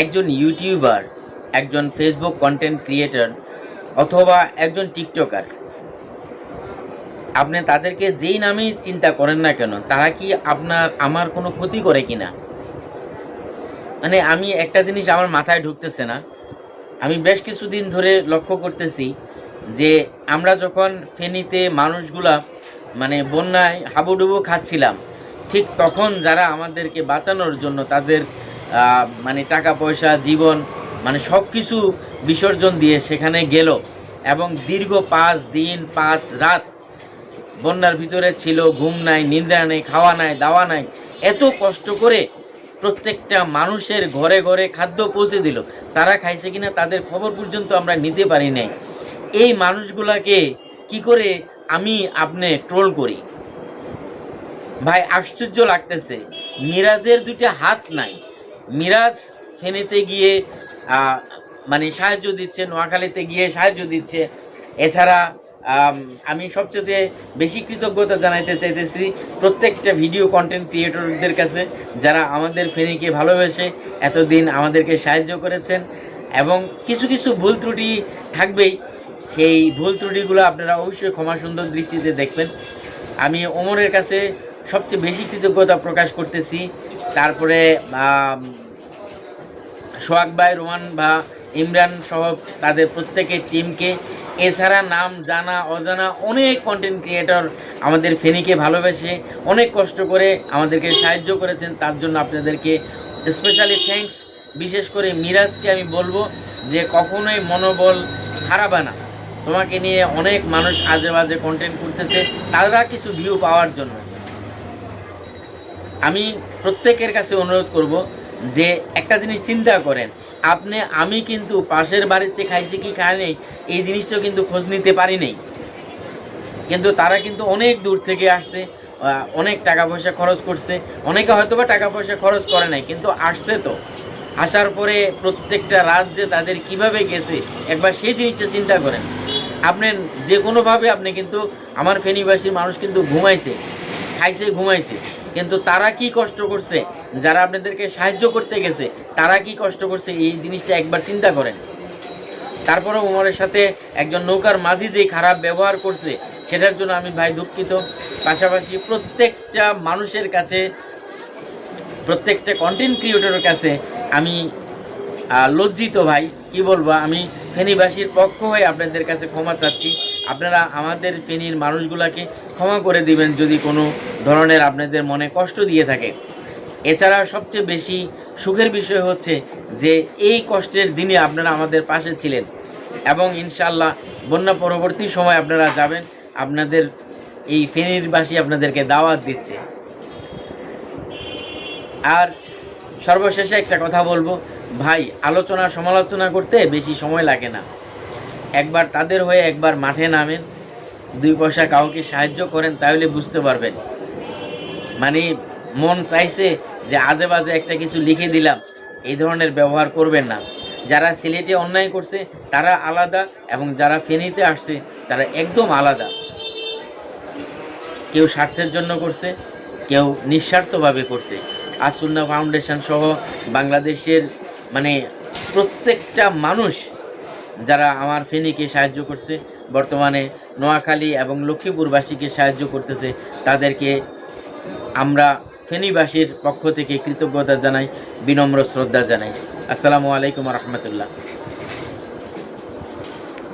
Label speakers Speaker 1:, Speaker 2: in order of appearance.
Speaker 1: একজন ইউটিউবার একজন Facebook content creator অথবা একজন টিকটকার আপনি তাদেরকে যেই নামেই চিন্তা করেন না কেন, তারা কি আপনার, আমার কোনো ক্ষতি করে কি না মানে আমি একটা জিনিস আমার মাথায় ঢুকতেছে না। আমি বেশ কিছুদিন ধরে লক্ষ্য করতেছি যে আমরা যখন ফেনীতে মানুষগুলা মানে বন্যায় হাবুডুবু খাচ্ছিলাম, ঠিক তখন যারা আমাদেরকে বাঁচানোর জন্য তাদের মানে টাকা, পয়সা, জীবন মানে সব কিছু বিসর্জন দিয়ে সেখানে গেল। এবং দীর্ঘ পাঁচ দিন, পাঁচ রাত বন্যার ভিতরে ছিল, ঘুম নাই, নিদ্রা নেই, খাওয়া নাই, দাওয়া নাই। এত কষ্ট করে প্রত্যেকটা মানুষের ঘরে ঘরে খাদ্য পৌঁছে দিল। তারা খাইছে কিনা তাদের খবর পর্যন্ত আমরা নিতে পারি নাই। এই মানুষগুলাকে কি করে আমি আপনি ট্রোল করি? ভাই, আশ্চর্য লাগতেছে। মিরাজের দুইটা হাত নাই। মিরাজ ফেনীতে গিয়ে মানে সাহায্য দিচ্ছে, নোয়াখালীতে গিয়ে সাহায্য দিচ্ছে। এছাড়া, আমি সবচেয়ে বেশি কৃতজ্ঞতা জানাইতে চাইতেছি প্রত্যেকটা ভিডিও কন্টেন্ট ক্রিয়েটরদের কাছে, যারা আমাদের ফেনীকে ভালোবেসে এতদিন আমাদেরকে সাহায্য করেছেন। এবং কিছু কিছু ভুল ত্রুটি থাকবেই, সেই ভুল ত্রুটিগুলো আপনারা অবশ্যই ক্ষমা সুন্দর দৃষ্টিতে দেখবেন। আমি ওমরের কাছে সবচেয়ে বেশি কৃতজ্ঞতা প্রকাশ করতেছি। তারপরে সোহাগ ভাই, রোমান বা ইমরান সহ তাদের প্রত্যেকের টিমকে এছাড়া নাম জানা, অজানা অনেক কন্টেন্ট ক্রিয়েটর আমাদের ফেনীকে ভালোবেসে অনেক কষ্ট করে আমাদেরকে সাহায্য করেছেন। তার জন্য আপনাদেরকে স্পেশালি থ্যাঙ্কস বিশেষ করে মিরাজকে আমি বলব যে কখনোই মনোবল হারাবে না। তোমাকে নিয়ে অনেক মানুষ আজে বাজে কন্টেন্ট করতেছে, তারা কিছু ভিউ পাওয়ার জন্য। আমি প্রত্যেকের কাছে অনুরোধ করব যে একটা জিনিস চিন্তা করেন, আপনি, আমি কিন্তু পাশের বাড়িতে খাইছি কি খাই নেই, এই জিনিসটাও কিন্তু খোঁজ নিতে পারি নেই। কিন্তু তারা কিন্তু অনেক দূর থেকে আসছে অনেক টাকা পয়সা খরচ করছে, অনেকে হয়তো বা টাকা পয়সা খরচ করে নাই, কিন্তু আসছে তো। আসার পরে প্রত্যেকটা রাত যে তাদের কীভাবে গেছে, একবার সেই জিনিসটা চিন্তা করেন। আপনি যে কোনোভাবে আপনি কিন্তু, আমার ফেনীবাসীর মানুষ কিন্তু ঘুমাইছে, খাইছে, ঘুমাইছে, কিন্তু তারা কি কষ্ট করছে যারা আপনাদেরকে সাহায্য করতে গেছে, তারা কি কষ্ট করছে? এই জিনিসটা একবার চিন্তা করেন। তারপরে উমরের সাথে একজন নৌকার মাঝি যে খারাপ ব্যবহার করছে, সেটার জন্য আমি ভাই দুঃখিত। পাশাপাশি প্রত্যেকটা মানুষের কাছে, প্রত্যেকটা কন্টেন্ট ক্রিয়েটরের কাছে আমি লজ্জিত ভাই। কি বলব? আমি ফেনীবাসীর পক্ষ হয়ে আপনাদের কাছে ক্ষমা চাচ্ছি। আপনারা আমাদের ফেনীর মানুষগুলাকে ক্ষমা করে দিবেন যদি কোনো ধরনের আপনাদের মনে কষ্ট দিয়ে থাকে। এছাড়া সবচেয়ে বেশি সুখের বিষয় হচ্ছে যে এই কষ্টের দিনে আপনারা আমাদের পাশে ছিলেন। এবং ইনশাল্লাহ বন্যা পরবর্তী সময় আপনারা যাবেন, আপনাদের এই ফেনীরবাসী আপনাদেরকে দাওয়াত দিচ্ছে। আর সর্বশেষে একটা কথা বলব, ভাই, আলোচনা সমালোচনা করতে বেশি সময় লাগে না। একবার তাদের হয়ে একবার মাঠে নামেন, দুই পয়সা কাউকে সাহায্য করেন, তাহলে বুঝতে পারবেন। মানে মন চাইছে যে আজে বাজে একটা কিছু লিখে দিলাম। এই ধরনের ব্যবহার করবেন না। যারা সিলেটে অন্যায় করছে, তারা আলাদা এবং যারা ফেনীতে আসছে, তারা একদম আলাদা। কেউ স্বার্থের জন্য করছে, কেউ নিঃস্বার্থভাবে করছে। আসুন্না ফাউন্ডেশন সহ বাংলাদেশের মানে প্রত্যেকটা মানুষ যারা আমার ফেনীকে সাহায্য করছে, বর্তমানে নোয়াখালী এবং লক্ষ্মীপুরবাসীকে সাহায্য করতেছে, তাদেরকে আমরা ফেনীবাসীর পক্ষ থেকে কৃতজ্ঞতা জানাই বিনম্র শ্রদ্ধা জানাই। আসসালামু আলাইকুম রহমতুল্লাহ।